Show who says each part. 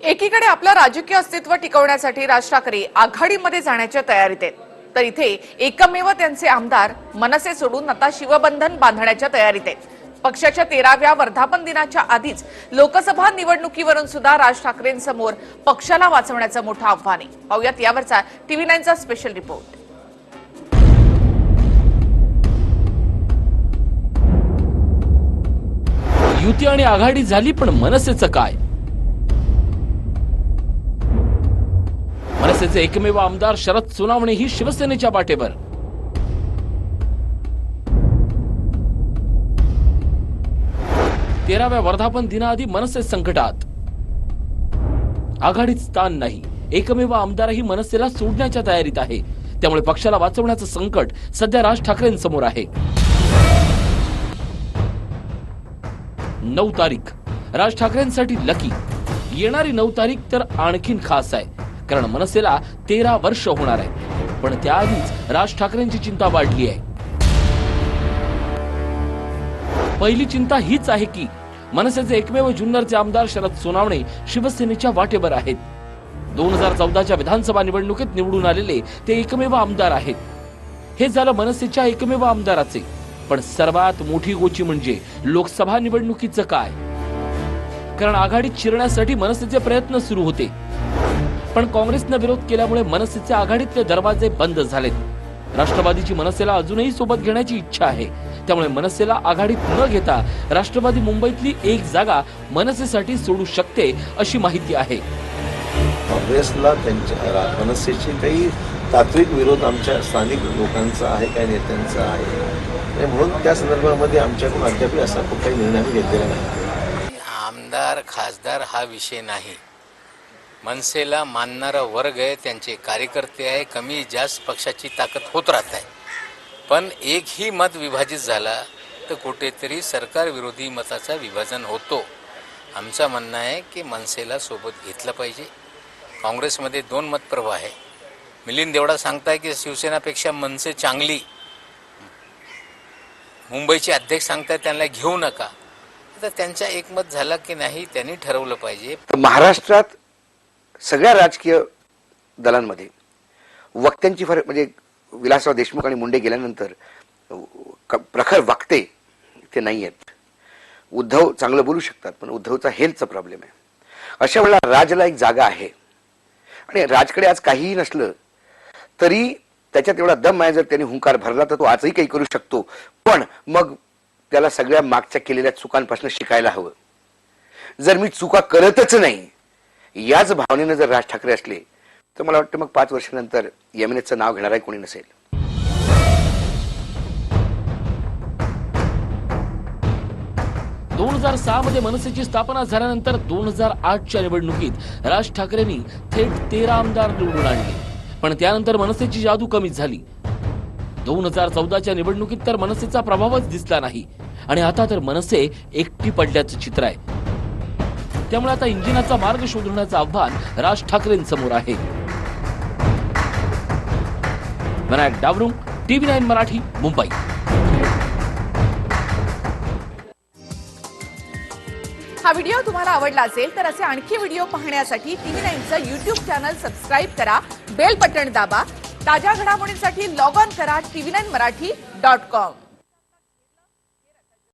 Speaker 1: एकीकडे आपलं राजकीय अस्तित्व टिकवण्यासाठी राज ठाकरे आघाडीमध्ये जाण्याच्या तयारीत आहेत. तर इथे एकमेव त्यांचे आमदार मनसे सोडून आता शिवबंधन बांधण्याच्या तयारीत आहेत. पक्षाच्या तेराव्या वर्धापन दिनाच्या आधीच लोकसभा निवडणुकीवरून सुद्धा राज ठाकरेंसमोर पक्षाला वाचवण्याचं मोठं आव्हान आहे. पाहुयात यावरचा टीव्ही नाईनचा स्पेशल रिपोर्ट.
Speaker 2: युती आणि आघाडी झाली पण मनसेचं काय? मनसेचे एकमेव आमदार शरद सोनावणे ही शिवसेनेच्या पाठेवर. तेराव्या वर्धापन दिनाआधी मनसे संकटात. आघाडीत स्थान नाही. एकमेव आमदारही मनसेला सोडण्याच्या तयारीत आहे. त्यामुळे पक्षाला वाचवण्याचं संकट सध्या राज ठाकरेंसमोर आहे. नऊ तारीख. राज ठाकरेंसाठी लकी येणारी नऊ तारीख तर आणखीन खास आहे. कारण मनसेला तेरा वर्ष होणार आहे. पण त्याआधीच राज ठाकरेंची चिंता वाढली आहे. पहिली चिंता हीच आहे की मनसेचे एकमेव जुन्नरचे आमदार शरद सोनावणे शिवसेनेच्या वाटेवर आहेत. दोन हजार चौदाच्या विधानसभा निवडणुकीत निवडून आलेले ते एकमेव आमदार आहेत. हे झालं मनसेच्या एकमेव आमदाराचे. पण सर्वात मोठी गोची म्हणजे लोकसभा निवडणुकीचं काय? कारण आघाडीत शिरण्यासाठी मनसेचे प्रयत्न सुरू होते. पण काँग्रेसनं विरोध केल्यामुळे मनसेचे आघाडीतले दरवाजे बंद झालेत. राष्ट्रवादीची मनसेला अजूनही सोबत घेण्याची इच्छा आहे. त्यामुळे मनसेला आघाडीत न घेता राष्ट्रवादी मुंबईतली एक जागा मनसेसाठी सोडू शकते अशी माहिती आहे.
Speaker 3: काँग्रेसला त्यांच्या मनसेशी काही तात्विक विरोध आमच्या स्थानिक लोकांचा आहे काही नेत्यांचा आहे. म्हणून त्या संदर्भामध्ये आमच्याकडून अद्याप असा कुठलाही निर्णय घेतलेला नाही.
Speaker 4: आमदार खासदार हा विषय नाही. मनसेला मानणारा वर्ग आहे त्यांचे कार्यकर्ते आहे कमी जास्त पक्षाची ताकद होत राहत आहे. पण एकही मत विभाजित झाला तर कुठेतरी सरकार विरोधी मताचा विभाजन होतो. आमचं म्हणणं आहे की मनसेला सोबत घेतलं पाहिजे. काँग्रेसमध्ये दोन मतप्रवाह आहे. मिलिंद देवडा सांगताय की शिवसेनापेक्षा मनसे चांगली. मुंबईचे अध्यक्ष सांगताय त्यांना घेऊ नका. तर त्यांचा एकमत झाला की नाही त्यांनी ठरवलं पाहिजे.
Speaker 5: महाराष्ट्रात सगळ्या राजकीय दलांमध्ये वक्त्यांची फरक म्हणजे विलासराव देशमुख आणि मुंडे गेल्यानंतर प्रखर वक्ते ते नाही आहेत. उद्धव चांगलं बोलू शकतात पण उद्धवचा हेल्थचा प्रॉब्लेम आहे. अशा वेळेला राजला एक जागा आहे. आणि राजकडे आज काहीही नसलं तरी त्याच्यात एवढा दम आहे जर त्याने हुंकार भरला तर तो आजही काही करू शकतो. पण मग त्याला सगळ्या मागच्या केलेल्या चुकांपासून शिकायला हवं. जर मी चुका करतच नाही याच भावनेनं जर राज ठाकरे असले तर मला वाटतं मग पाच वर्षानंतर एमएनएचं नाव घेणाराही कोणी नसेल.
Speaker 2: दोन हजार सहा मध्ये मनसेची स्थापना झाल्यानंतर दोन हजार आठच्या निवडणुकीत राज ठाकरेंनी थेट तेरा आमदार निवडून आणले. पण त्यानंतर मनसेची जादू कमी झाली. दोन हजार चौदाच्या निवडणुकीत तर मनसेचा प्रभावच दिसला नाही. आणि आता तर मनसे एकटी पडल्याचं चित्र आहे. त्यामुळे आता इंजिनाचा मार्ग शोधण्याचं आव्हान राज ठाकरेंसमोर आहे. Vinayak Dawrung TV nine Marathi Mumbai.
Speaker 1: हा व्हिडिओ तुम्हाला आवडला असेल तर असे आणखी व्हिडिओ पाहण्यासाठी टीव्ही नाईनचं युट्यूब चॅनल सबस्क्राईब करा बेल बटन दाबा ताज्या घडामोडींसाठी लॉग ऑन करा TV nine Marathi dot com